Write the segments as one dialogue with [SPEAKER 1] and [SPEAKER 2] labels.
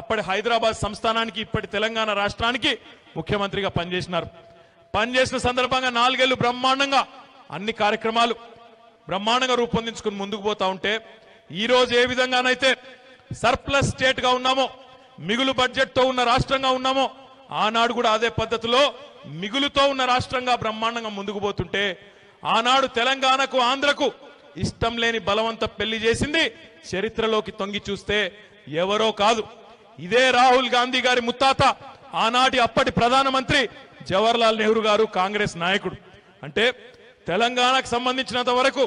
[SPEAKER 1] అప్పటి హైదరాబాద్ సంస్థానానికి ఇప్పటి తెలంగాణ రాష్ట్రానికి ముఖ్యమంత్రిగా పనిచేసినారు. పనిచేసిన సందర్భంగా నాలుగేళ్ళు బ్రహ్మాండంగా అన్ని కార్యక్రమాలు బ్రహ్మాండంగా రూపొందించుకుని ముందుకు పోతా ఉంటే ఈ రోజు ఏ విధంగానైతే సర్ప్లస్ స్టేట్గా ఉన్నామో మిగులు బడ్జెట్తో ఉన్న రాష్ట్రంగా ఉన్నామో ఆనాడు కూడా అదే పద్ధతిలో మిగులుతో ఉన్న రాష్ట్రంగా బ్రహ్మాండంగా ముందుకు పోతుంటే ఆనాడు తెలంగాణకు ఆంధ్రకు ఇష్టం లేని బలవంత పెళ్ళి చేసింది చరిత్రలోకి తొంగి చూస్తే ఎవరో కాదు. ఇదే రాహుల్ గాంధీ గారి ముత్తాత ఆనాటి అప్పటి ప్రధానమంత్రి జవహర్లాల్ నెహ్రూ గారు కాంగ్రెస్ నాయకుడు. అంటే తెలంగాణకు సంబంధించినంత వరకు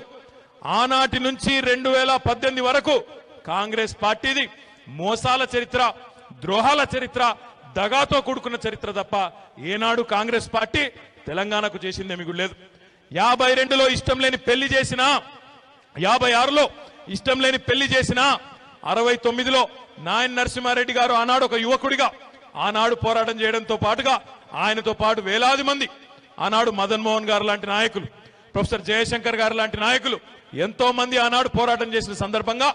[SPEAKER 1] ఆనాటి నుంచి రెండు వేల పద్దెనిమిది వరకు కాంగ్రెస్ పార్టీది మోసాల చరిత్ర ద్రోహాల చరిత్ర దగాతో కూడుకున్న చరిత్ర తప్ప ఏనాడు కాంగ్రెస్ పార్టీ తెలంగాణకు చేసిందేమి లేదు యాభై రెండులో ఇష్టం లేని పెళ్ళి చేసినా యాభై ఆరులో ఇష్టం లేని పెళ్ళి చేసిన అరవై తొమ్మిదిలో నాయన నరసింహారెడ్డి గారు ఆనాడు ఒక యువకుడిగా ఆనాడు పోరాటం చేయడంతో పాటుగా ఆయనతో పాటు వేలాది మంది ఆనాడు మదన్ మోహన్ గారు లాంటి నాయకులు ప్రొఫెసర్ జయశంకర్ గారు లాంటి నాయకులు ఎంతో మంది ఆనాడు పోరాటం చేసిన సందర్భంగా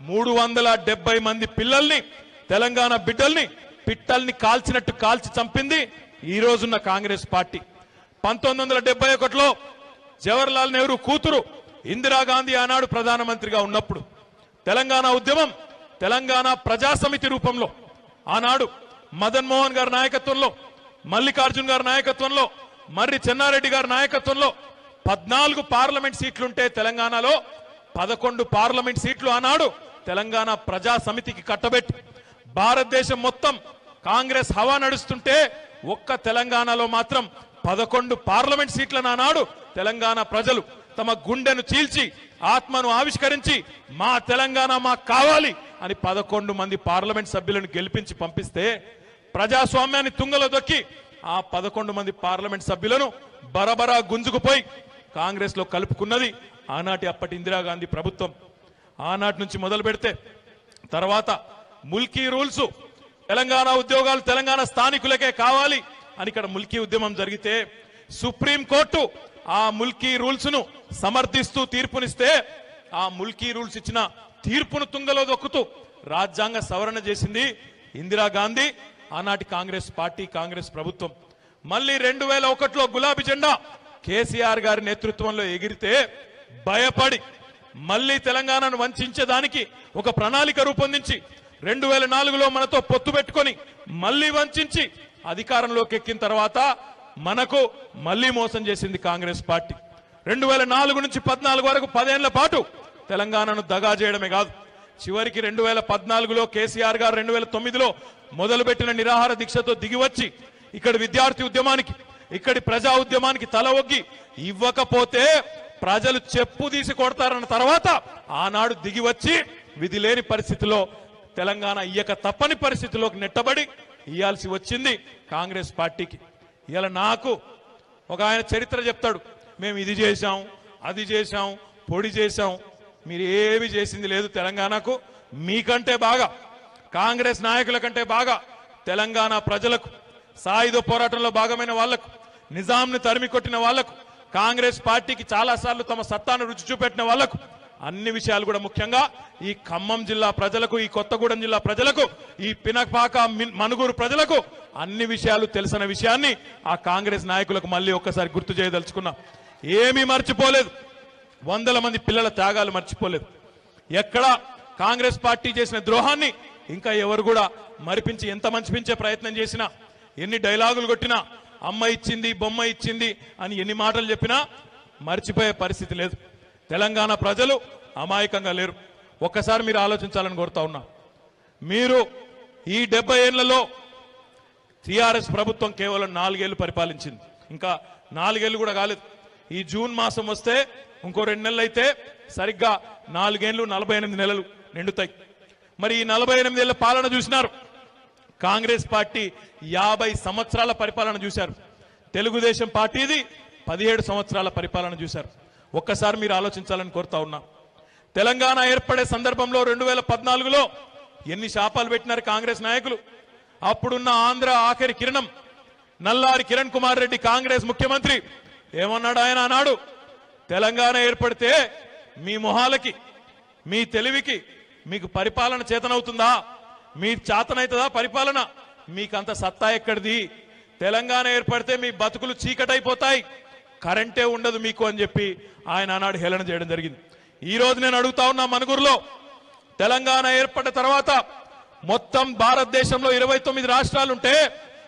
[SPEAKER 1] మూడు వందల డెబ్బై మంది పిల్లల్ని తెలంగాణ బిడ్డల్ని పిట్టల్ని కాల్చినట్టు కాల్చి చంపింది ఈ రోజున్న కాంగ్రెస్ పార్టీ. పంతొమ్మిది వందల డెబ్బై ఒకటిలో జవహర్లాల్ నెహ్రూ కూతురు ఇందిరాగాంధీ ఆనాడు ప్రధానమంత్రిగా ఉన్నప్పుడు తెలంగాణ ఉద్యమం తెలంగాణ ప్రజాసమితి రూపంలో ఆనాడు మదన్ మోహన్ గారి నాయకత్వంలో మల్లికార్జున్ గారి నాయకత్వంలో మర్రి చెన్నారెడ్డి గారి నాయకత్వంలో పద్నాలుగు పార్లమెంట్ సీట్లుంటే తెలంగాణలో పదకొండు పార్లమెంట్ సీట్లు ఆనాడు తెలంగాణ ప్రజా సమితికి కట్టబెట్టి భారతదేశం మొత్తం కాంగ్రెస్ హవా నడుస్తుంటే ఒక్క తెలంగాణలో మాత్రం పదకొండు పార్లమెంట్ సీట్లను ఆనాడు తెలంగాణ ప్రజలు తమ గుండెను చీల్చి ఆత్మను ఆవిష్కరించి మా తెలంగాణ మాకు కావాలి అని పదకొండు మంది పార్లమెంట్ సభ్యులను గెలిపించి పంపిస్తే ప్రజాస్వామ్యాన్ని తుంగలో దొక్కి ఆ పదకొండు మంది పార్లమెంట్ సభ్యులను బరబరా గుంజుకుపోయి కాంగ్రెస్లో కలుపుకున్నది ఆనాటి అప్పటి ఇందిరాగాంధీ ప్రభుత్వం. ఆనాటి నుంచి మొదలు పెడితే తర్వాత ముల్కీ రూల్స్ తెలంగాణ ఉద్యోగాలు తెలంగాణ స్థానికులకే కావాలి అని ఇక్కడ ముల్కీ ఉద్యమం జరిగితే సుప్రీం కోర్టు ఆ ముల్కీ రూల్స్ను సమర్థిస్తూ తీర్పునిస్తే ఆ ముల్కీ రూల్స్ ఇచ్చిన తీర్పును తుంగలో దొక్కుతూ రాజ్యాంగ సవరణ చేసింది ఇందిరాగాంధీ ఆనాటి కాంగ్రెస్ పార్టీ కాంగ్రెస్ ప్రభుత్వం. మళ్ళీ రెండు వేల ఒకటిలో గులాబీ జెండా కేసీఆర్ గారి నేతృత్వంలో ఎగిరితే భయపడి మళ్ళీ తెలంగాణను వంచేదానికి ఒక ప్రణాళిక రూపొందించి రెండు వేల నాలుగులో మనతో పొత్తు పెట్టుకొని మళ్ళీ వంచి అధికారంలోకి ఎక్కిన తర్వాత మనకు మళ్ళీ మోసం చేసింది కాంగ్రెస్ పార్టీ. రెండు వేల నాలుగు నుంచి పద్నాలుగు వరకు పదేళ్ళ పాటు తెలంగాణను దగా చేయడమే కాదు. చివరికి రెండు వేల పద్నాలుగులో కేసీఆర్ గారు రెండు వేల తొమ్మిదిలో మొదలుపెట్టిన నిరాహార దీక్షతో దిగివచ్చి ఇక్కడ విద్యార్థి ఉద్యమానికి ఇక్కడి ప్రజా ఉద్యమానికి తల ఒగ్గి ఇవ్వకపోతే ప్రజలు చెప్పు తీసి కొడతారన్న తర్వాత ఆనాడు దిగి వచ్చి విధి లేని పరిస్థితిలో తెలంగాణ ఇయ్యక తప్పని పరిస్థితిలోకి నెట్టబడి ఇవ్వాల్సి వచ్చింది కాంగ్రెస్ పార్టీకి. ఇలా నాకు ఒక ఆయన చరిత్ర చెప్తాడు. మేము ఇది చేశాం అది చేశాం పొడి చేశాం. మీరు ఏమి చేసింది లేదు తెలంగాణకు మీకంటే బాగా కాంగ్రెస్ నాయకుల కంటే బాగా తెలంగాణ ప్రజలకు సాయుధ పోరాటంలో భాగమైన వాళ్ళకు నిజాంని తరిమి కొట్టిన వాళ్ళకు కాంగ్రెస్ పార్టీకి చాలా సార్లు తమ సత్తాను రుచి చూపెట్టిన వాళ్ళకు అన్ని విషయాలు కూడా ముఖ్యంగా ఈ ఖమ్మం జిల్లా ప్రజలకు ఈ కొత్తగూడెం జిల్లా ప్రజలకు ఈ పినపాక మిన్- మనుగూరు ప్రజలకు అన్ని విషయాలు తెలిసిన విషయాన్ని ఆ కాంగ్రెస్ నాయకులకు మళ్ళీ ఒక్కసారి గుర్తు చేయదలుచుకున్నా. ఏమీ మర్చిపోలేదు. వందల మంది పిల్లల త్యాగాలు మర్చిపోలేదు. ఎక్కడ కాంగ్రెస్ పార్టీ చేసిన ద్రోహాన్ని ఇంకా ఎవరు కూడా మరిపించి ఎంత మంచిపించే ప్రయత్నం చేసినా ఎన్ని డైలాగులు కొట్టినా అమ్మ ఇచ్చింది బొమ్మ ఇచ్చింది అని ఎన్ని మాటలు చెప్పినా మర్చిపోయే పరిస్థితి లేదు. తెలంగాణ ప్రజలు అమాయకంగా లేరు. ఒక్కసారి మీరు ఆలోచించాలని కోరుతా ఉన్నా. మీరు ఈ డెబ్బై ఏళ్ళలో టీఆర్ఎస్ ప్రభుత్వం కేవలం నాలుగేళ్ళు పరిపాలించింది. ఇంకా నాలుగేళ్ళు కూడా కాలేదు. ఈ జూన్ మాసం వస్తే ఇంకో రెండు నెలలు అయితే సరిగ్గా నాలుగేళ్ళు నలభై ఎనిమిది నెలలు నిండుతాయి. మరి ఈ నలభై ఎనిమిది ఏళ్ళ పాలన చూసినారు. కాంగ్రెస్ పార్టీ యాభై సంవత్సరాల పరిపాలన చూశారు. తెలుగుదేశం పార్టీది పదిహేడు సంవత్సరాల పరిపాలన చూశారు. ఒక్కసారి మీరు ఆలోచించాలని కోరుతా ఉన్నా. తెలంగాణ ఏర్పడే సందర్భంలో రెండు వేల పద్నాలుగులో ఎన్ని శాపాలు పెట్టినారు కాంగ్రెస్ నాయకులు? అప్పుడున్న ఆంధ్ర ఆఖరి కిరణం నల్లారి కిరణ్ కుమార్ రెడ్డి కాంగ్రెస్ ముఖ్యమంత్రి. ఏమన్నాడు ఆయన అన్నాడు? తెలంగాణ ఏర్పడితే మీ మొహాలకి మీ తెలివికి మీకు పరిపాలన చేతనవుతుందా? మీ చేతనవుతుందా పరిపాలన? మీకంత సత్తా ఎక్కడిది? తెలంగాణ ఏర్పడితే మీ బతుకులు చీకటైపోతాయి. కరెంటే ఉండదు మీకు అని చెప్పి ఆయన ఆనాడు హేళన చేయడం జరిగింది. ఈ రోజు నేను అడుగుతా ఉన్నా మనుగురులో తెలంగాణ ఏర్పడిన తర్వాత మొత్తం భారతదేశంలో ఇరవై తొమ్మిది రాష్ట్రాలుంటే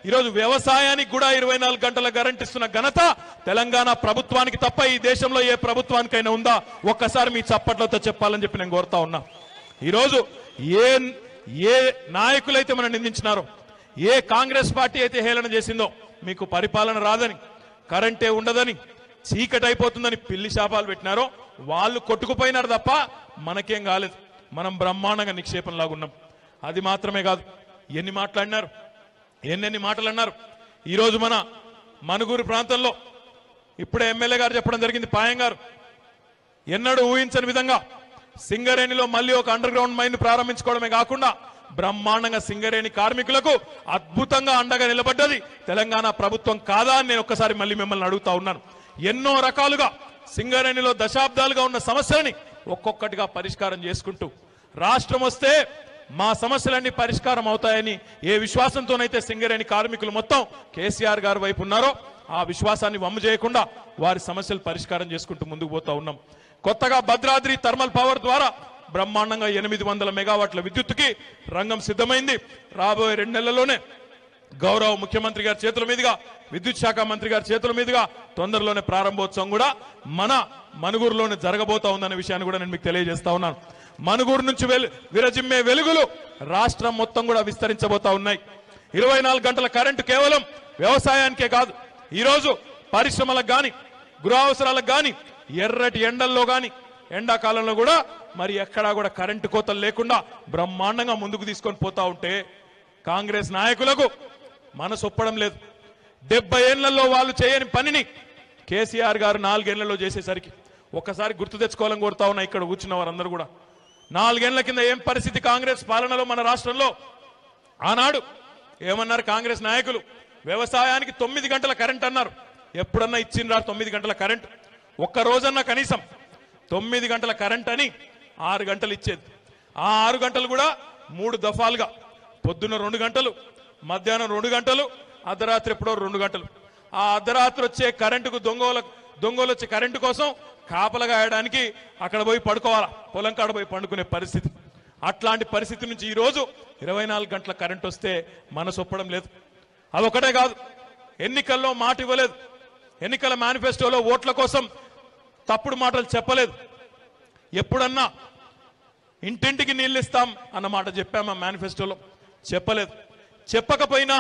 [SPEAKER 1] ఈరోజు వ్యవసాయానికి కూడా ఇరవై నాలుగు గంటల కరెంట్ ఇస్తున్న ఘనత తెలంగాణ ప్రభుత్వానికి తప్ప ఈ దేశంలో ఏ ప్రభుత్వానికైనా ఉందా? ఒక్కసారి మీ చప్పట్లతో చెప్పాలని చెప్పి నేను కోరుతా ఉన్నా. ఈరోజు ఏ ఏ నాయకులైతే మనం నిందించినారో ఏ కాంగ్రెస్ పార్టీ అయితే హేళన చేసిందో మీకు పరిపాలన రాదని కరెంటే ఉండదని చీకటి అయిపోతుందని పిల్లి శాపాలు పెట్టినారో వాళ్ళు కొట్టుకుపోయినారు తప్ప మనకేం కాలేదు. మనం బ్రహ్మాండంగా నిక్షేపంలాగా ఉన్నాం అది మాత్రమే కాదు. ఎన్ని మాట్లాడినారు? ఎన్నెన్ని మాటలు అన్నారు ఈరోజు మన మనుగూరు ప్రాంతంలో ఇప్పుడే ఎమ్మెల్యే గారు చెప్పడం జరిగింది పాయం గారు. ఎన్నడూ ఊహించని విధంగా సింగరేణిలో మళ్ళీ ఒక అండర్ గ్రౌండ్ మైన్ ప్రారంభించుకోవడమే కాకుండా బ్రహ్మాండంగా సింగరేణి కార్మికులకు అద్భుతంగా అండగా నిలబడ్డది. తెలంగాణ ప్రభుత్వం కాదా అని నేను ఒక్కసారి మళ్ళీ మిమ్మల్ని అడుగుతా ఉన్నాను. ఎన్నో రకాలుగా సింగరేణిలో దశాబ్దాలుగా ఉన్న సమస్యలని ఒక్కొక్కటిగా పరిష్కారం చేసుకుంటూ రాష్ట్రం వస్తే మా సమస్యలన్నీ పరిష్కారం అవుతాయని ఏ విశ్వాసంతోనైతే సింగరేణి కార్మికులు మొత్తం కేసీఆర్ గారి వైపు ఉన్నారో ఆ విశ్వాసాన్ని వమ్ము చేయకుండా వారి సమస్యలు పరిష్కారం చేసుకుంటూ ముందుకు పోతా ఉన్నాం. కొత్తగా భద్రాద్రి థర్మల్ పవర్ ద్వారా బ్రహ్మాండంగా ఎనిమిది వందల మెగావాట్ల విద్యుత్తుకి రంగం సిద్ధమైంది. రాబోయే రెండు నెలల్లోనే గౌరవ ముఖ్యమంత్రి గారి చేతుల మీదుగా విద్యుత్ శాఖ మంత్రి గారి చేతుల మీదుగా తొందరలోనే ప్రారంభోత్సవం కూడా మన మనుగూరులోనే జరగబోతా ఉందనే విషయాన్ని కూడా నేను మీకు తెలియజేస్తా ఉన్నాను. మనుగురు నుంచి విరజిమ్మే వెలుగులు రాష్ట్రం మొత్తం కూడా విస్తరించబోతా ఉన్నాయి. ఇరవై నాలుగు గంటల కరెంటు కేవలం వ్యవసాయానికే కాదు ఈరోజు పరిశ్రమలకు కానీ గృహ అవసరాలకు కానీ ఎర్రటి ఎండల్లో కానీ ఎండాకాలంలో కూడా మరి ఎక్కడా కూడా కరెంటు కోతలు లేకుండా బ్రహ్మాండంగా ముందుకు తీసుకొని పోతా ఉంటే కాంగ్రెస్ నాయకులకు మనసు ఒప్పడం లేదు. డెబ్బై ఏళ్ళలో వాళ్ళు చేయని పనిని కేసీఆర్ గారు నాలుగేళ్ళలో చేసేసరికి ఒక్కసారి గుర్తు తెచ్చుకోవాలని కోరుతా ఉన్నా ఇక్కడ కూర్చున్న వారందరూ కూడా. నాలుగేళ్ళ కింద ఏం పరిస్థితి కాంగ్రెస్ పాలనలో మన రాష్ట్రంలో? ఆనాడు ఏమన్నారు కాంగ్రెస్ నాయకులు? వ్యవసాయానికి తొమ్మిది గంటల కరెంట్ అన్నారు. ఎప్పుడన్నా ఇచ్చిండ్రా తొమ్మిది గంటల కరెంట్? ఒక్క రోజన్నా కనీసం తొమ్మిది గంటల కరెంట్ అని ఆరు గంటలు ఇచ్చేది. ఆ ఆరు గంటలు కూడా మూడు దఫాలుగా. పొద్దున్న రెండు గంటలు మధ్యాహ్నం రెండు గంటలు అర్ధరాత్రి ఎప్పుడో రెండు గంటలు. ఆ అర్ధరాత్రి వచ్చే కరెంటుకు దొంగల దొంగలు వచ్చే కరెంటు కోసం కాపలగా వేయడానికి అక్కడ పోయి పడుకోవాలా? పొలం కాడ పోయి పండుకునే పరిస్థితి. అట్లాంటి పరిస్థితి నుంచి ఈరోజు ఇరవై నాలుగు గంటల కరెంట్ వస్తే మనసు ఒప్పడం లేదు. అదొకటే కాదు ఎన్నికల్లో మాట ఇవ్వలేదు ఎన్నికల మేనిఫెస్టోలో ఓట్ల కోసం తప్పుడు మాటలు చెప్పలేదు. ఎప్పుడన్నా ఇంటింటికి నీళ్ళు ఇస్తాం అన్న మాట చెప్పామా మేనిఫెస్టోలో చెప్పలేదు. చెప్పకపోయినా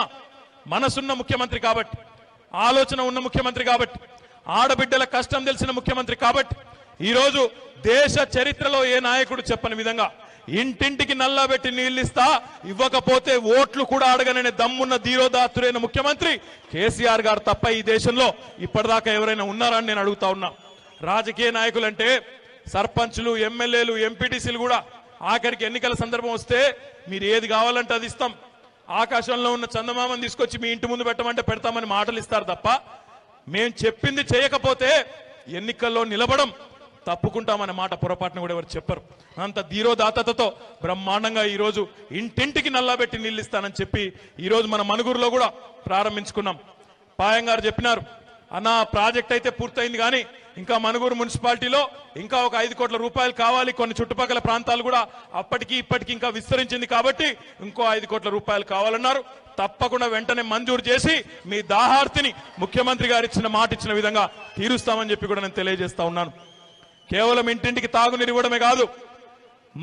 [SPEAKER 1] మనసున్న ముఖ్యమంత్రి కాబట్టి ఆలోచన ఉన్న ముఖ్యమంత్రి కాబట్టి ఆడబిడ్డల కష్టం తెలిసిన ముఖ్యమంత్రి కాబట్టి ఈరోజు దేశ చరిత్రలో ఏ నాయకుడు చెప్పని విధంగా ఇంటింటికి నల్లబెట్టి నీళ్ళిస్తా ఇవ్వకపోతే ఓట్లు కూడా అడగననే దమ్మున్న ధీరోదాతురైన ముఖ్యమంత్రి కేసీఆర్ గారు తప్ప ఈ దేశంలో ఇప్పటిదాకా ఎవరైనా ఉన్నారని నేను అడుగుతా ఉన్నా. రాజకీయ నాయకులంటే సర్పంచ్లు ఎమ్మెల్యేలు ఎంపీటీసీలు కూడా ఆఖరికి ఎన్నికల సందర్భం వస్తే మీరు ఏది కావాలంటే అది ఇస్తాం. ఆకాశంలో ఉన్న చందమామని తీసుకొచ్చి మీ ఇంటి ముందు పెట్టమంటే పెడతామని మాటలు ఇస్తారు తప్ప మేం చెప్పింది చేయకపోతే ఎన్నికల్లో నిలబడం తప్పుకుంటామనే మాట పొరపాటున కూడా ఎవరు చెప్పరు. అంత ధీరోదాతతో బ్రహ్మాండంగా ఈరోజు ఇంటింటికి నల్లాబెట్టి నిల్లిస్తానని చెప్పి ఈరోజు మన మనుగురులో కూడా ప్రారంభించుకున్నాం. పాయం గారు చెప్పినారు అన్న ప్రాజెక్ట్ అయితే పూర్తయింది కానీ ఇంకా మనుగూరు మున్సిపాలిటీలో ఇంకా ఒక ఐదు కోట్ల రూపాయలు కావాలి. కొన్ని చుట్టుపక్కల ప్రాంతాలు కూడా అప్పటికి ఇప్పటికి ఇంకా విస్తరించింది కాబట్టి ఇంకో ఐదు కోట్ల రూపాయలు కావాలన్నారు. తప్పకుండా వెంటనే మంజూరు చేసి మీ దాహార్తిని ముఖ్యమంత్రి గారు ఇచ్చిన మాట ఇచ్చిన విధంగా తీరుస్తామని చెప్పి కూడా నేను తెలియజేస్తా ఉన్నాను. కేవలం ఇంటింటికి తాగునీరు ఇవ్వడమే కాదు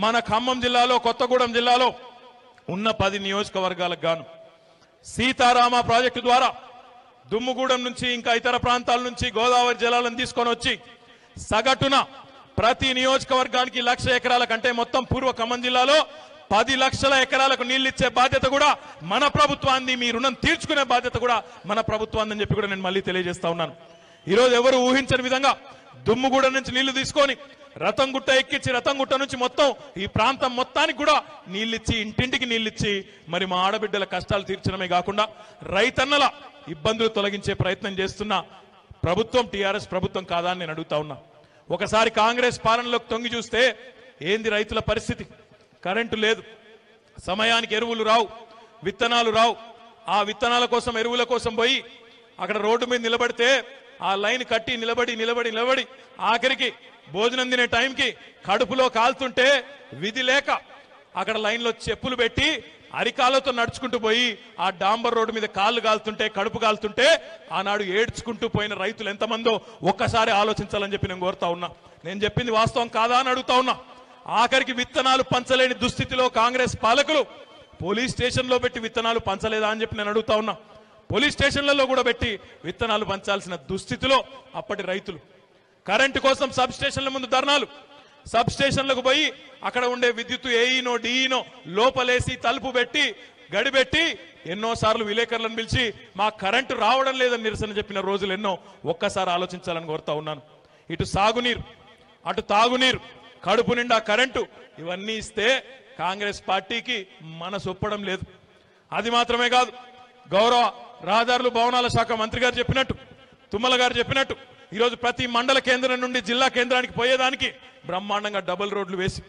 [SPEAKER 1] మన ఖమ్మం జిల్లాలో కొత్తగూడెం జిల్లాలో ఉన్న పది నియోజకవర్గాలకు గాను సీతారామ ప్రాజెక్టు ద్వారా దుమ్ముగూడెం నుంచి ఇంకా ఇతర ప్రాంతాల నుంచి గోదావరి జలాలను తీసుకొని వచ్చి సగటున ప్రతి నియోజకవర్గానికి లక్ష ఎకరాల కంటే మొత్తం పూర్వ ఖమ్మం జిల్లాలో పది లక్షల ఎకరాలకు నీళ్ళిచ్చే బాధ్యత కూడా మన ప్రభుత్వాన్ని మీ రుణం తీర్చుకునే బాధ్యత కూడా మన ప్రభుత్వాన్ని అని చెప్పి కూడా నేను మళ్ళీ తెలియజేస్తా ఉన్నాను. ఈరోజు ఎవరు ఊహించని విధంగా దుమ్ముగూడెం నుంచి నీళ్ళు తీసుకొని రతంగుట్ట ఎక్కించి రతంగుట్ట నుంచి మొత్తం ఈ ప్రాంతం మొత్తానికి కూడా నీళ్ళిచ్చి ఇంటింటికి నీళ్ళిచ్చి మరి మా ఆడబిడ్డల కష్టాలు తీర్చడమే కాకుండా రైతన్నల ఇబ్బందులు తొలగించే ప్రయత్నం చేస్తున్న ప్రభుత్వం టీఆర్ఎస్ ప్రభుత్వం కాదా అని నేను అడుగుతా ఉన్నా. ఒకసారి కాంగ్రెస్ పాలనలోకి తొంగి చూస్తే ఏంది రైతుల పరిస్థితి? కరెంటు లేదు సమయానికి ఎరువులు రావు విత్తనాలు రావు. ఆ విత్తనాల కోసం ఎరువుల కోసం పోయి అక్కడ రోడ్డు మీద నిలబడితే ఆ లైన్ కట్టి నిలబడి నిలబడి నిలబడి ఆఖరికి భోజనం తినే టైంకి కడుపులో కాలుతుంటే విధి లేక అక్కడ లైన్లో చెప్పులు పెట్టి అరికాలతో నడుచుకుంటూ పోయి ఆ డాంబర్ రోడ్డు మీద కాళ్ళు కాలుతుంటే కడుపు కాలుతుంటే ఆనాడు ఏడ్చుకుంటూ పోయిన రైతులు ఎంతమందో ఒక్కసారి ఆలోచించాలని చెప్పి నేను కోరుతా ఉన్నా. నేను చెప్పింది వాస్తవం కాదా అని అడుగుతా ఉన్నా. ఆఖరికి విత్తనాలు పంచలేని దుస్థితిలో కాంగ్రెస్ పాలకులు పోలీస్ స్టేషన్లో పెట్టి విత్తనాలు పంచలేదా అని చెప్పి నేను అడుగుతా ఉన్నా. పోలీస్ స్టేషన్లలో కూడా పెట్టి విత్తనాలు పంచాల్సిన దుస్థితిలో అప్పటి రైతులు. కరెంటు కోసం సబ్ స్టేషన్ల ముందు ధర్నాలు. సబ్ స్టేషన్లకు పోయి అక్కడ ఉండే విద్యుత్ ఏఈనో డిఈనో లోపలేసి తలుపు పెట్టి గడిపెట్టి ఎన్నోసార్లు విలేకరులను పిలిచి మా కరెంటు రావడం లేదని నిరసన చెప్పిన రోజులు ఎన్నో ఒక్కసారి ఆలోచించాలని కోరుతా ఉన్నాను. ఇటు సాగునీరు అటు తాగునీరు కడుపు నిండా కరెంటు ఇవన్నీ ఇస్తే కాంగ్రెస్ పార్టీకి మనసు ఒప్పడం లేదు. అది మాత్రమే కాదు గౌరవ రహదారులు భవనాల శాఖ మంత్రి గారు చెప్పినట్టు తుమ్మల గారు చెప్పినట్టు ఈరోజు ప్రతి మండల కేంద్రం నుండి జిల్లా కేంద్రానికి పోయేదానికి బ్రహ్మాండంగా డబుల్ రోడ్లు వేసి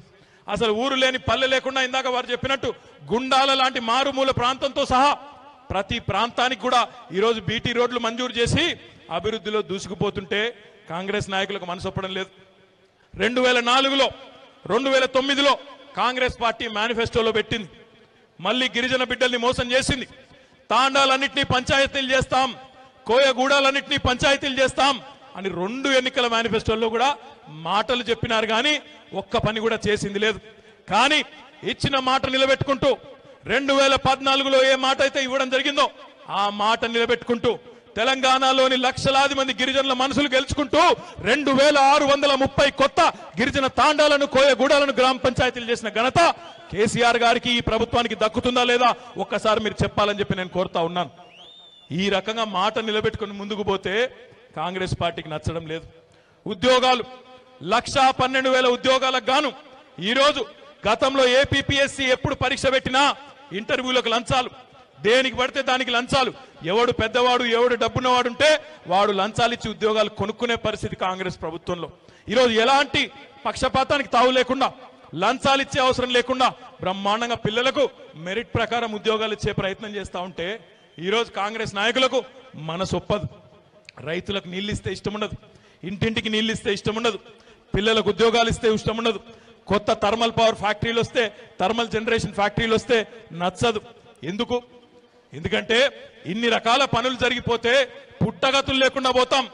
[SPEAKER 1] అసలు ఊరు లేని పల్లె లేకుండా ఇందాక వారు చెప్పినట్టు గుండాల లాంటి మారుమూల ప్రాంతంతో సహా ప్రతి ప్రాంతానికి కూడా ఈరోజు బీటీ రోడ్లు మంజూరు చేసి అభివృద్ధిలో దూసుకుపోతుంటే కాంగ్రెస్ నాయకులకు మనసొప్పడం లేదు. రెండు వేల నాలుగులో రెండు వేల తొమ్మిదిలో కాంగ్రెస్ పార్టీ మేనిఫెస్టోలో పెట్టింది. మళ్ళీ గిరిజన బిడ్డల్ని మోసం చేసింది. తాండాలన్నింటినీ పంచాయతీలు చేస్తాం. కోయగూడాలన్నింటినీ పంచాయతీలు చేస్తాం. అని రెండు ఎన్నికల మేనిఫెస్టోల్లో కూడా మాటలు చెప్పినారు కానీ ఒక్క పని కూడా చేసింది లేదు. కానీ ఇచ్చిన మాట నిలబెట్టుకుంటూ రెండు వేల పద్నాలుగులో ఏ మాట అయితే ఇవ్వడం జరిగిందో ఆ మాట నిలబెట్టుకుంటూ తెలంగాణలోని లక్షలాది మంది గిరిజనుల మనసులు గెలుచుకుంటూ రెండు వేల ఆరు వందల ముప్పై కొత్త గిరిజన తాండాలను కోయగూడాలను గ్రామ పంచాయతీలు చేసిన ఘనత కేసీఆర్ గారికి ఈ ప్రభుత్వానికి దక్కుతుందా లేదా ఒక్కసారి మీరు చెప్పాలని చెప్పి నేను కోరుతా ఉన్నాను. ఈ రకంగా మాట నిలబెట్టుకుని ముందుకు పోతే కాంగ్రెస్ పార్టీకి నచ్చడం లేదు. ఉద్యోగాలు లక్షా పన్నెండు వేల ఉద్యోగాలకు గాను ఈరోజు గతంలో ఏపీపీఎస్సీ ఎప్పుడు పరీక్ష పెట్టినా ఇంటర్వ్యూలకు లంచాలు. దేనికి పడితే దానికి లంచాలు. ఎవడు పెద్దవాడు ఎవడు డబ్బున్నవాడు ఉంటే వాడు లంచాలు ఇచ్చి ఉద్యోగాలు కొనుక్కునే పరిస్థితి కాంగ్రెస్ ప్రభుత్వంలో. ఈరోజు ఎలాంటి పక్షపాతానికి తావు లేకుండా లంచాలు ఇచ్చే అవసరం లేకుండా బ్రహ్మాండంగా పిల్లలకు మెరిట్ ప్రకారం ఉద్యోగాలు ఇచ్చే ప్రయత్నం చేస్తా ఉంటే ఈరోజు కాంగ్రెస్ నాయకులకు మనసు ఒప్పదు. రైతులకు నీళ్ళు ఇస్తే ఇష్టం ఉండదు ఇంటింటికి నీళ్ళు ఇస్తే ఇష్టం ఉండదు పిల్లలకు ఉద్యోగాలు ఇస్తే ఇష్టం ఉండదు కొత్త థర్మల్ పవర్ ఫ్యాక్టరీలు వస్తే థర్మల్ జనరేషన్ ఫ్యాక్టరీలు వస్తే నచ్చదు. ఎందుకు? ఎందుకంటే ఇన్ని రకాల పనులు జరిగిపోతే పుట్టగతులు లేకుండా పోతాం.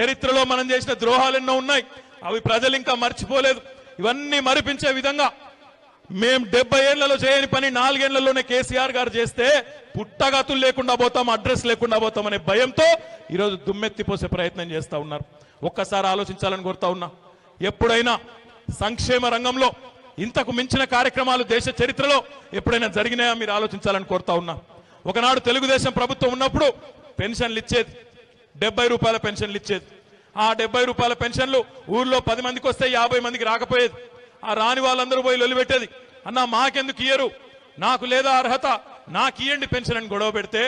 [SPEAKER 1] చరిత్రలో మనం చేసిన ద్రోహాలు ఎన్నో ఉన్నాయి. అవి ప్రజలు ఇంకా మర్చిపోలేదు. ఇవన్నీ మరిపించే విధంగా మేము డెబ్బై ఏళ్ళలో చేయని పని నాలుగేళ్ళలోనే కేసీఆర్ గారు చేస్తే పుట్టగతులు లేకుండా పోతాం అడ్రస్ లేకుండా పోతాం అనే భయంతో ఈరోజు దుమ్మెత్తిపోసే ప్రయత్నం చేస్తూ ఉన్నారు. ఒక్కసారి ఆలోచించాలని కోరుతా ఉన్నా. ఎప్పుడైనా సంక్షేమ రంగంలో ఇంతకు మించిన కార్యక్రమాలు దేశ చరిత్రలో ఎప్పుడైనా జరిగినాయా మీరు ఆలోచించాలని కోరుతా ఉన్నా. ఒకనాడు తెలుగుదేశం ప్రభుత్వం ఉన్నప్పుడు పెన్షన్లు ఇచ్చేది. డెబ్బై రూపాయల పెన్షన్లు ఇచ్చేది. ఆ డెబ్బై రూపాయల పెన్షన్లు ఊర్లో పది మందికి వస్తే యాభై మందికి రాకపోయేది. ఆ రాని వాళ్ళందరూ పోయి లొలిపెట్టేది అన్న మాకెందుకు ఇయ్యరు? నాకు లేదా అర్హత? నాకు ఇయ్యండి పెన్షన్ అని గొడవ పెడితే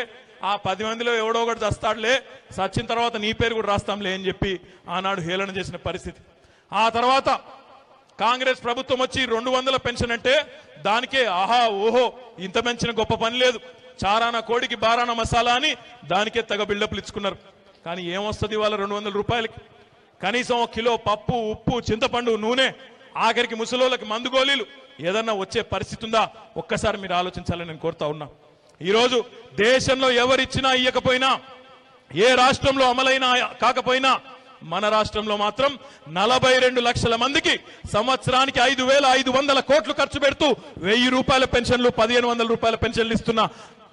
[SPEAKER 1] ఆ పది మందిలో ఎవడో ఒకటి చస్తాడులే సచ్చిన తర్వాత నీ పేరు కూడా రాస్తాంలే అని చెప్పి ఆనాడు హేళన చేసిన పరిస్థితి. ఆ తర్వాత కాంగ్రెస్ ప్రభుత్వం వచ్చి రెండు వందల పెన్షన్ అంటే దానికే ఆహా ఓహో ఇంత పెంచిన గొప్ప పని లేదు. చారాన కోడికి బారాన మసాలా అని దానికే తెగ బిల్డప్లు ఇచ్చుకున్నారు. కానీ ఏమొస్తుంది వాళ్ళ రెండు వందల రూపాయలకి? కనీసం కిలో పప్పు ఉప్పు చింతపండు నూనె ఆఖరికి ముసలోళ్ళకి మందు గోళీలు ఏదన్నా వచ్చే పరిస్థితి ఉందా? ఒక్కసారి మీరు ఆలోచించాలని నేను కోరుతా ఉన్నా. ఈరోజు దేశంలో ఎవరిచ్చినా ఇయ్యకపోయినా ఏ రాష్ట్రంలో అమలైనా కాకపోయినా మన రాష్ట్రంలో మాత్రం నలభై రెండు లక్షల మందికి సంవత్సరానికి ఐదు వేల ఐదు వందల కోట్లు ఖర్చు పెడుతూ వెయ్యి రూపాయల పెన్షన్లు పదిహేను వందల రూపాయల పెన్షన్లు ఇస్తున్న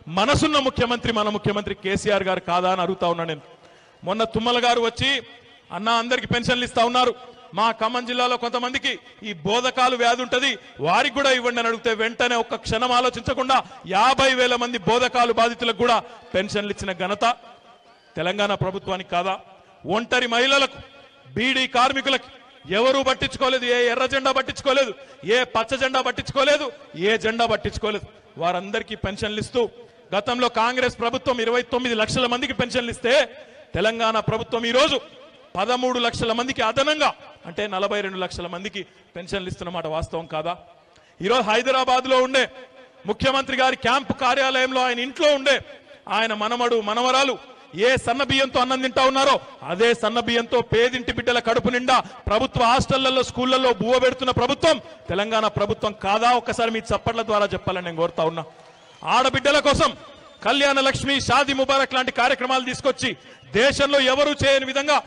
[SPEAKER 1] మనసున్న ముఖ్యమంత్రి మన ముఖ్యమంత్రి కేసీఆర్ గారు కాదా అని అడుగుతా ఉన్నా నేను. మొన్న తుమ్మల గారు వచ్చి అన్న అందరికి పెన్షన్లు ఇస్తా ఉన్నారు. మా ఖమ్మం జిల్లాలో కొంతమందికి ఈ బోధకాలు వ్యాధి ఉంటది. వారికి కూడా ఇవ్వండి అని అడిగితే వెంటనే ఒక్క క్షణం ఆలోచించకుండా యాభై వేల మంది బోధకాలు బాధితులకు కూడా పెన్షన్లు ఇచ్చిన ఘనత తెలంగాణ ప్రభుత్వానికి కాదా? ఒంటరి మహిళలకు బీడీ కార్మికులకి ఎవరూ పట్టించుకోలేదు ఏ ఎర్ర జెండా పట్టించుకోలేదు ఏ పచ్చ జెండా పట్టించుకోలేదు ఏ జెండా పట్టించుకోలేదు. వారందరికీ పెన్షన్లు ఇస్తూ గతంలో కాంగ్రెస్ ప్రభుత్వం ఇరవై తొమ్మిది లక్షల మందికి పెన్షన్లు ఇస్తే తెలంగాణ ప్రభుత్వం ఈ రోజు పదమూడు లక్షల మందికి అదనంగా అంటే నలభై రెండు లక్షల మందికి పెన్షన్లు ఇస్తున్నమాట వాస్తవం కాదా? ఈరోజు హైదరాబాద్లో ఉండే ముఖ్యమంత్రి గారి క్యాంపు కార్యాలయంలో ఆయన ఇంట్లో ఉండే ఆయన మనమడు మనవరాలు ఏ సన్న బియ్యంతో అన్నం తింటా ఉన్నారో అదే సన్న బియ్యంతో పేదింటి బిడ్డల కడుపు నిండా ప్రభుత్వ హాస్టళ్ళలో స్కూళ్ళలో బువ్వ పెడుతున్న ప్రభుత్వం తెలంగాణ ప్రభుత్వం కాదా? ఒక్కసారి మీ చప్పట్ల ద్వారా చెప్పాలని నేను కోరుతా ఉన్నా. ఆడబిడ్డల కోసం కళ్యాణ లక్ష్మి షాది ముబారక్ లాంటి కార్యక్రమాలు తీసుకొచ్చి దేశంలో ఎవరూ చేయని విధంగా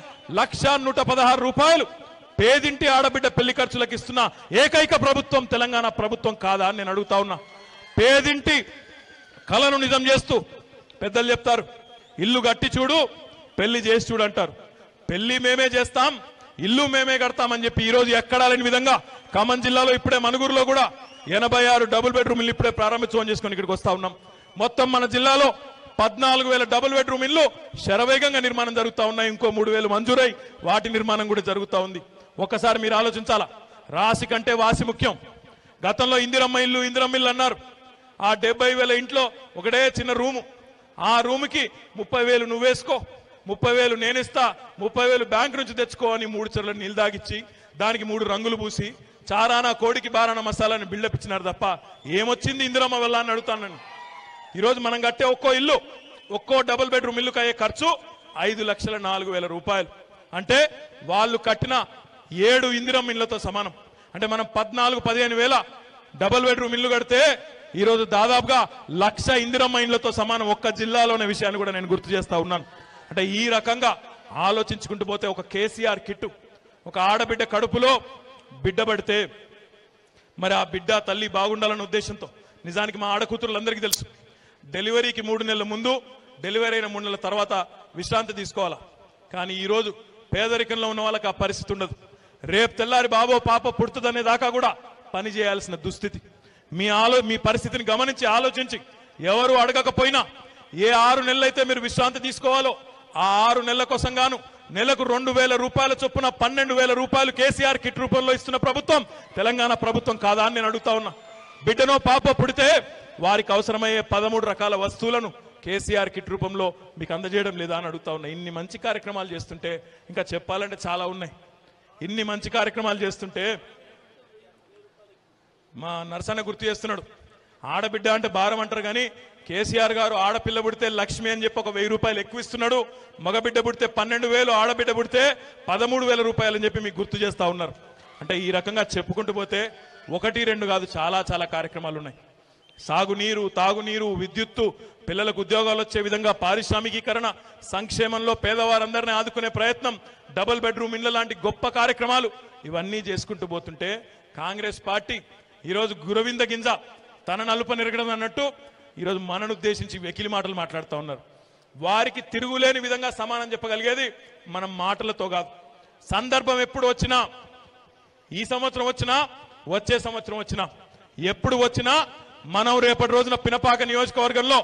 [SPEAKER 1] లక్ష నూట పదహారు రూపాయలు పేదింటి ఆడబిడ్డ పెళ్ళి ఖర్చులకు ఇస్తున్న ఏకైక ప్రభుత్వం తెలంగాణ ప్రభుత్వం కాదా అని నేను అడుగుతా ఉన్నా. పేదింటి కళను నిజం చేస్తూ పెద్దలు చెప్తారు ఇల్లు కట్టి చూడు పెళ్ళి చేసి చూడు అంటారు. పెళ్ళి మేమే చేస్తాం ఇల్లు మేమే కడతామని చెప్పి ఈ రోజు ఎక్కడా లేని విధంగా ఖమ్మం జిల్లాలో ఇప్పుడే మనుగురులో కూడా ఎనభై ఆరు డబుల్ బెడ్రూమ్ ఇల్లు ఇప్పుడే ప్రారంభించమని చేసుకొని ఇక్కడికి వస్తా ఉన్నాం. మొత్తం మన జిల్లాలో పద్నాలుగు వేల డబుల్ బెడ్రూమ్ ఇల్లు శరవేగంగా నిర్మాణం జరుగుతూ ఉన్నాయి. ఇంకో మూడు వేలు మంజూరై వాటి నిర్మాణం కూడా జరుగుతూ ఉంది. ఒక్కసారి మీరు ఆలోచించాలా? రాశి కంటే వాసి ముఖ్యం. గతంలో ఇందిరమ్మ ఇల్లు ఇందిరమ్మ ఇల్లు అన్నారు. ఆ డెబ్బై వేల ఇంట్లో ఒకటే చిన్న రూము. ఆ రూముకి ముప్పై వేలు నువ్వేసుకో ముప్పై వేలు నేనిస్తా ముప్పై వేలు బ్యాంక్ నుంచి తెచ్చుకో అని మూడు చెర్ల నీళ్ళు దానికి మూడు రంగులు పూసి చారానా కోడికి బారాన మసాలాని బిల్డప్ ఇచ్చినారు తప్ప ఏమొచ్చింది ఇందిరమ్మ వల్ల అని అడుగుతాను నేను. ఈరోజు మనం కట్టే ఒక్కో ఇల్లు ఒక్కో డబుల్ బెడ్రూమ్ ఇల్లుకు అయ్యే ఖర్చు ఐదు లక్షల నాలుగు వేల రూపాయలు. అంటే వాళ్ళు కట్టిన ఏడు ఇందిరమ్మ ఇళ్ళతో సమానం. అంటే మనం పద్నాలుగు పదిహేను వేల డబుల్ బెడ్రూమ్ ఇల్లు కడితే ఈరోజు దాదాపుగా లక్ష ఇందిరమ్మ ఇళ్ళతో సమానం ఒక్క జిల్లాలోనే విషయాన్ని కూడా నేను గుర్తు చేస్తా ఉన్నాను. అంటే ఈ రకంగా ఆలోచించుకుంటూ పోతే ఒక కేసీఆర్ కిట్టు ఒక ఆడబిడ్డ కడుపులో బిడ్డ పడితే మరి ఆ బిడ్డ తల్లి బాగుండాలన్న ఉద్దేశంతో నిజానికి మా ఆడకూతురులందరికీ తెలుసు డెలివరీకి మూడు నెలల ముందు డెలివరీ అయిన మూడు నెలల తర్వాత విశ్రాంతి తీసుకోవాలా. కానీ ఈరోజు పేదరికంలో ఉన్న వాళ్ళకి ఆ పరిస్థితి ఉండదు. రేపు తెల్లారి బాబో పాప పుడుతుందనే దాకా కూడా పని చేయాల్సిన దుస్థితి. మీ ఆలో మీ పరిస్థితిని గమనించి ఆలోచించి ఎవరు అడగకపోయినా ఏ ఆరు నెలలైతే మీరు విశ్రాంతి తీసుకోవాలో ఆ ఆరు నెలల కోసం గాను నెలకు రెండు వేల రూపాయల చొప్పున పన్నెండు వేల రూపాయలు కేసీఆర్ కిట్ రూపంలో ఇస్తున్న ప్రభుత్వం తెలంగాణ ప్రభుత్వం కాదా అని నేను అడుగుతా ఉన్నా. బిడ్డనో పాప పుడితే వారికి అవసరమయ్యే పదమూడు రకాల వస్తువులను కేసీఆర్ కిట్ రూపంలో మీకు అందజేయడం లేదా అని అడుగుతా ఉన్నా. ఇన్ని మంచి కార్యక్రమాలు చేస్తుంటే ఇంకా చెప్పాలంటే చాలా ఉన్నాయి. ఇన్ని మంచి కార్యక్రమాలు చేస్తుంటే మా నరసన్న గుర్తు చేస్తున్నాడు. ఆడబిడ్డ అంటే భారం అంటారు కానీ కేసీఆర్ గారు ఆడపిల్ల పుడితే లక్ష్మి అని చెప్పి ఒక వెయ్యి రూపాయలు ఎక్కువ ఇస్తున్నాడు. మగబిడ్డ పుడితే పన్నెండు వేలు ఆడబిడ్డ పుడితే పదమూడు వేల రూపాయలు అని చెప్పి మీకు గుర్తు చేస్తా ఉన్నారు. అంటే ఈ రకంగా చెప్పుకుంటూ పోతే ఒకటి రెండు కాదు చాలా చాలా కార్యక్రమాలు ఉన్నాయి. సాగునీరు తాగునీరు విద్యుత్తు పిల్లలకు ఉద్యోగాలు వచ్చే విధంగా పారిశ్రామికీకరణ సంక్షేమంలో పేదవారందరినీ ఆదుకునే ప్రయత్నం డబుల్ బెడ్రూమ్ ఇళ్ళ లాంటి గొప్ప కార్యక్రమాలు ఇవన్నీ చేసుకుంటూ పోతుంటే కాంగ్రెస్ పార్టీ ఈరోజు గురవింద గింజ తన నలుప నిరగడం అన్నట్టు ఈరోజు మనను ఉద్దేశించి వెకిలి మాటలు మాట్లాడుతూ ఉన్నారు. వారికి తిరుగులేని విధంగా సమానం చెప్పగలిగేది మనం మాటలతో కాదు. సందర్భం ఎప్పుడు వచ్చినా ఈ సంవత్సరం వచ్చినా వచ్చే సంవత్సరం వచ్చినా ఎప్పుడు వచ్చినా మనం రేపటి రోజున పినపాక నియోజకవర్గంలో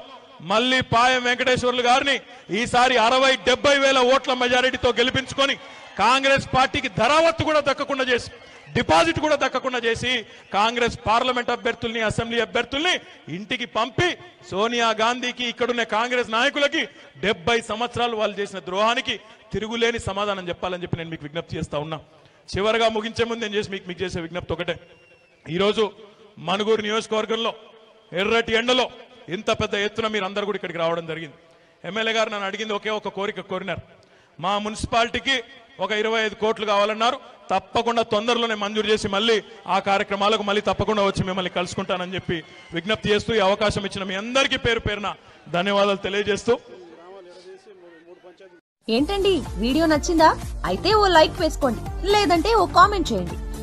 [SPEAKER 1] మళ్ళీ పాయం వెంకటేశ్వర్లు గారిని ఈసారి అరవై డెబ్బై వేల ఓట్ల మెజారిటీతో గెలిపించుకొని కాంగ్రెస్ పార్టీకి ధరావత్తు కూడా దక్కకుండా చేసి డిపాజిట్ కూడా దక్కకుండా చేసి కాంగ్రెస్ పార్లమెంట్ అభ్యర్థుల్ని అసెంబ్లీ అభ్యర్థుల్ని ఇంటికి పంపి సోనియా గాంధీకి ఇక్కడున్న కాంగ్రెస్ నాయకులకి డెబ్బై సంవత్సరాలు వాళ్ళు చేసిన ద్రోహానికి తిరుగులేని సమాధానం చెప్పాలని చెప్పి నేను మీకు విజ్ఞప్తి చేస్తా ఉన్నా. చివరిగా ముగించే ముందు నేను చేసి మీకు మీకు చేసే విజ్ఞప్తి ఒకటే. ఈరోజు మనుగూరు నియోజకవర్గంలో ఎర్రటి ఎండలో ఇంత పెద్ద ఎత్తున మీరు అందరు కూడా ఇక్కడికి రావడం జరిగింది. ఎమ్మెల్యే గారు నన్ను అడిగింది ఒకే ఒక కోరిక కోరినారు. మా మున్సిపాలిటీకి ఒక ఇరవై ఐదు కోట్లు కావాలన్నారు. తప్పకుండా తొందరలోనే మంజూరు చేసి మళ్ళీ ఆ కార్యక్రమాలకు మళ్ళీ తప్పకుండా వచ్చి మిమ్మల్ని కలుసుకుంటానని చెప్పి విజ్ఞప్తి చేస్తూ ఈ అవకాశం ఇచ్చిన మీ అందరికీ పేరు పేరున ధన్యవాదాలు తెలియజేస్తూ
[SPEAKER 2] ఏంటండి? వీడియో నచ్చిందా? అయితే ఓ లైక్ వేసుకోండి. లేదంటే ఓ కామెంట్ చేయండి.